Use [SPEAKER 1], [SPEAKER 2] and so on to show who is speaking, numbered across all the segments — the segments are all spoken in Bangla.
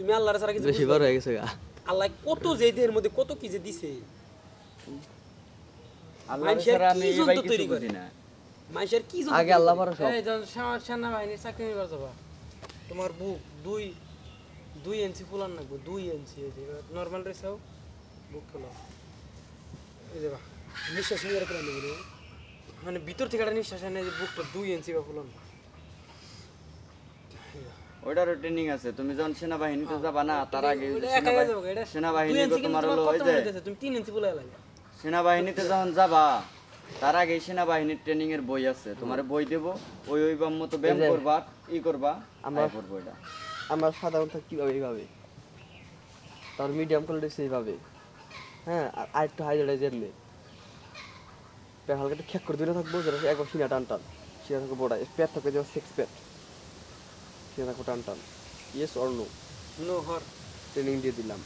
[SPEAKER 1] তুমি আল্লাহর ছাড়া কিছু
[SPEAKER 2] বেশি বড় হয়ে গেছে গা।
[SPEAKER 1] আল্লাহ কত যে দেহের মধ্যে কত কি যে দিছে।
[SPEAKER 3] আল্লাহ
[SPEAKER 1] মানুষের
[SPEAKER 3] ছাড়া আমি এই ভাই কিছু? বুঝি না।
[SPEAKER 1] মানুষের কি জন্য
[SPEAKER 2] আগে আল্লাহ
[SPEAKER 4] এই যখন সেনা- সেনাবাহিনীর চাকরি নিবার যাবা। তোমার বুক দুই দুই ইঞ্চি ফুলান লাগবে দুই ইঞ্চি এই নর্মাল রেসাও বুক ফুলাও। এই দেবা
[SPEAKER 1] নিঃশ্বাস নিয়ে।
[SPEAKER 4] মানে ভিতর থেকে একটা নিঃশ্বাস নেই যে বুকটা দুই ইঞ্চি বা ফুলান।
[SPEAKER 3] ওইটারও ট্রেনিং আছে। তুমি যখন সেনাবাহিনীতে যাবা না তার আগে সেনাবাহিনী- তোমার হলো ওই যে
[SPEAKER 4] তুমি তিন ইঞ্চি ফুলাই লাগে
[SPEAKER 3] সেনাবাহিনীতে যখন যাবা তার আগে সেনাবাহিনীর ট্রেনিং এর বই আছে। তোমার বই দেব ওই ওই বাম মতো ব্যায়াম করবা ই করবা
[SPEAKER 2] আমরা-
[SPEAKER 3] আমরা করব এটা
[SPEAKER 2] আমরা সাধারণত কীভাবে এইভাবে? তার মিডিয়াম কোয়ালিটি সেইভাবে হ্যাঁ আর একটু হাই জড়াই যেমনি। হালকা একটু খেক করে দূরে থাকব যেটা একবার সিনা টান টান। সিনা থাকব বড়া প্যাট থাকবে যেমন সিক্স প্যাট সিনা থাকব টান টান ইয়েস অর নো
[SPEAKER 4] নো হর
[SPEAKER 2] ট্রেনিং দিয়ে দিলাম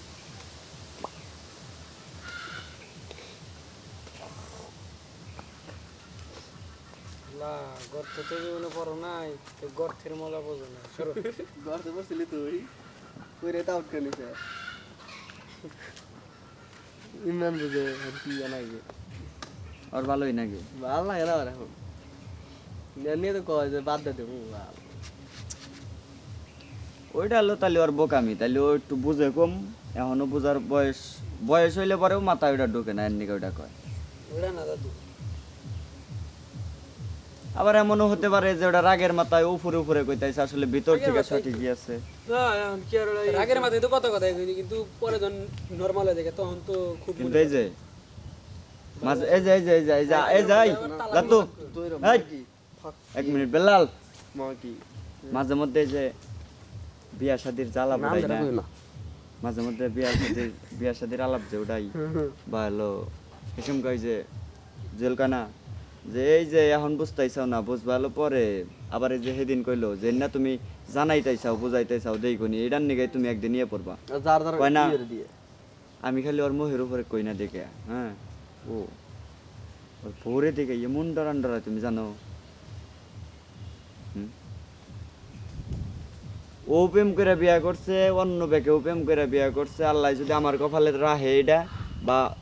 [SPEAKER 4] লা গর্ত তো জীবনে পড়ো নাই তো গর্তের মজা বোঝো না সরো
[SPEAKER 2] গর্তে বসছিলি তুই কইরে তা আউট করে নিছে ইমরান বুঝে আর কি জানাইবে
[SPEAKER 3] আর ভালোই নাকি
[SPEAKER 2] ভালো লাগে না আমার এখন নিয়ে তো কয় যে বাদ দে দেবো ভালো
[SPEAKER 3] ওইটা হলো তাহলে ওর বোকামি তাহলে ও একটু বুঝে কম এখনও বুঝার বয়স বয়স হইলে পরেও মাথা ওইটা ঢোকে না এর ওইটা কয়।
[SPEAKER 1] ওটা না দাদু।
[SPEAKER 3] আবার এমনও হতে পারে যে ওটা রাগের মাথায় উপরে উপরে কইতাইছে আসলে ভিতর থেকে? সঠিকই আছে।
[SPEAKER 1] রাগের মাথায় তো কত কইনি কিন্তু পরে যখন নর্মাল হয়ে তখন তো খুব
[SPEAKER 3] কিন্তু এই যে মাঝে এই যে এই যে এই যে এই যে এই যে লাতু। এই, এক মিনিট বেলাল। মাঝে মধ্যে এই যে বিয়া শাদির জ্বালা বুড়াই না। মাঝে মধ্যে বিয়া শাদির বিয়া শাদির আলাপ যে ওটাই বা হলো এসম কই যে জেলকানা যে এই যে এখন বুঝতাইছাও না বুঝবা হলো পরে আবার এই যে সেদিন কইলো যে না তুমি জানাইতাইছাও বুঝাইতাইছাও দেই কোনি এটার নিগে তুমি একদিন নিয়ে পড়বা। কয় না? আমি খালি ওর মোহের উপরে কই না দেখে হ্যাঁ? ও ওর পরে দেখে এমন ডরান ডরা তুমি জানো? হুম? ও প্রেম করে বিয়া করছে, অন্য বেকেও প্রেম করে বিয়া করছে। আল্লাহ যদি আমার কপালে রাহে এটা বা